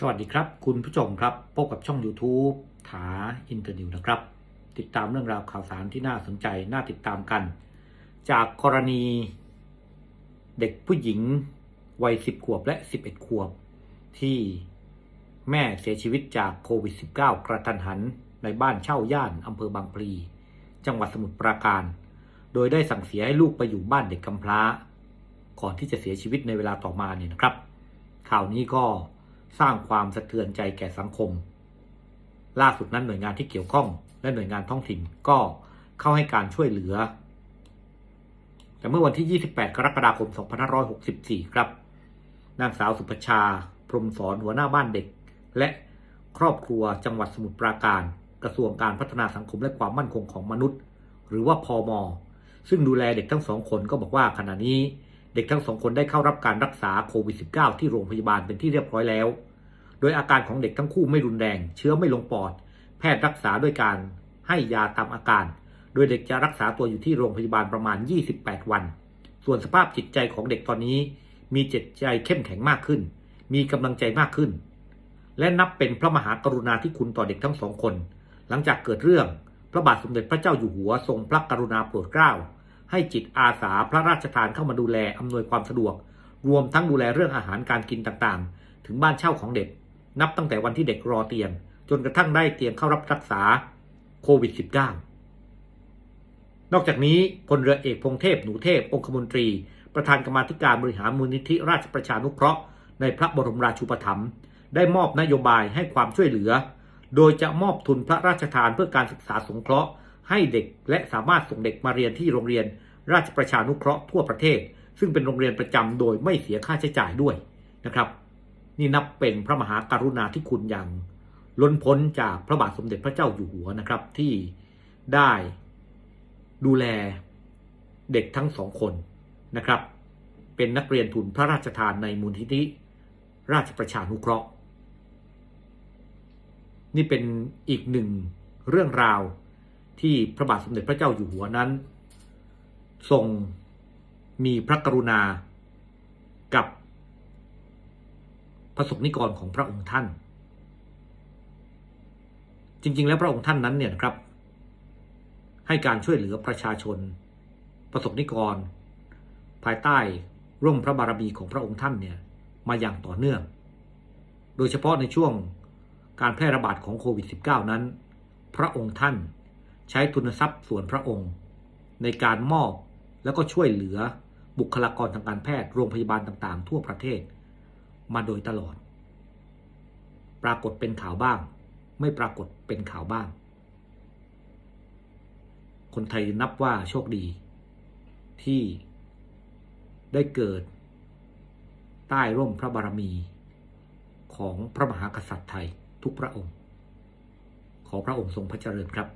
สวัสดีครับ คุณผู้ชมครับ พบกับช่อง YouTube ถาอินเตอร์นิวนะครับ ติดตามเรื่องราวข่าวสารที่น่าสนใจน่าติดตามกัน จากกรณี เด็กผู้หญิงวัย 10 ขวบและ 11 ขวบ ที่แม่เสียชีวิตจากโควิด -19 กระทันหันในบ้านเช่าย่านอำเภอบางพลี จังหวัดสมุทรปราการ โดยได้สั่งเสียให้ลูกไปอยู่บ้านเด็กกำพร้า ก่อนที่จะเสียชีวิตในเวลาต่อมาเนี่ยนะครับ ข่าวนี้ก็ สร้างความสะเทือนใจแก่สังคม ล่าสุดนั้นหน่วยงานที่เกี่ยวข้องและหน่วยงานท้องถิ่นก็เข้าให้การช่วยเหลือ แต่เมื่อวันที่ 28 กรกฎาคม 2564 ครับ นางสาวสุภชา พรมสอนหัวหน้าบ้านเด็ก และครอบครัวจังหวัดสมุทรปราการ กระทรวงการพัฒนาสังคมและความมั่นคงของมนุษย์ หรือว่าพอมซึ่งดูแลเด็กทั้งสองคนก็บอกว่าขณะนี้ เด็กทั้งสองคนได้เข้ารับการรักษาโควิด -19 ที่โรงพยาบาลเป็นที่เรียบร้อยแล้ว โดยอาการของเด็กทั้งคู่ไม่รุนแรง เชื้อไม่ลงปอด แพทย์รักษาด้วยการให้ยาตามอาการ โดยเด็กจะรักษาตัวอยู่ที่โรงพยาบาลประมาณ 28 วัน ส่วนสภาพจิตใจของเด็กตอนนี้ มีจิตใจเข้มแข็งมากขึ้น มีกำลังใจมากขึ้น และนับเป็นพระมหากรุณาธิคุณต่อเด็กทั้งสองคน หลังจากเกิดเรื่อง พระบาทสมเด็จพระเจ้าอยู่หัวทรงพระกรุณาโปรดเกล้า ให้จิตอาสาพระราชทานเข้ามาดูแลอำนวยความสะดวก รวมทั้งดูแลเรื่องอาหารการกินต่างๆ ถึงบ้านเช่าของเด็ก นับตั้งแต่วันที่เด็กรอเตียง จนกระทั่งได้เตียงเข้ารับรักษาโควิด -19 นอกจากนี้พลเรือเอกพงเทพหนูเทพ องคมนตรี ประธานกรรมาธิการบริหารมูลนิธิราชประชานุเคราะห์ในพระบรมราชูปถัมภ์ได้มอบนโยบายให้ความช่วยเหลือ โดยจะมอบทุนพระราชทานเพื่อการศึกษาสงเคราะห์ ให้เด็กและสามารถส่งเด็กมาเรียนที่โรงเรียน ราชประชานุเคราะห์ทั่วประเทศ ซึ่งเป็นโรงเรียนประจำโดยไม่เสียค่าใช้จ่ายด้วยนะครับ นี่นับเป็นพระมหากรุณาธิคุณอย่างล้นพ้นจากพระบาทสมเด็จพระเจ้าอยู่หัวนะครับ ที่ได้ดูแลเด็กทั้งสองคนนะครับ เป็นนักเรียนทุนพระราชทานในมูลนิธิราชประชานุเคราะห์ นี่เป็นอีกหนึ่งเรื่องราว ที่พระบาทสมเด็จพระเจ้าอยู่หัวนั้น ทรงมีพระกรุณากับพระสงฆ์นิกรของพระองค์ท่าน จริง ๆ แล้วพระองค์ท่านนั้นเนี่ยนะครับ ให้การช่วยเหลือประชาชน ประสบนิกร ภายใต้ร่มพระบารมีของพระองค์ท่านเนี่ยมาอย่างต่อเนื่อง โดยเฉพาะในช่วงการแพร่ระบาดของโควิด -19 นั้น พระองค์ท่าน ใช้ทุนทรัพย์ส่วนพระองค์ ในการมอบแล้วก็ช่วยเหลือบุคลากรทางการแพทย์โรงพยาบาลต่างๆ ทั่วประเทศ มาโดยตลอด ปรากฏเป็นข่าวบ้าง ไม่ปรากฏเป็นข่าวบ้าง คนไทยนับว่าโชคดี ที่ได้เกิด ใต้ร่มพระบารมี ของพระมหากษัตริย์ไทยทุกพระองค์ ขอพระองค์ทรงพระเจริญครับ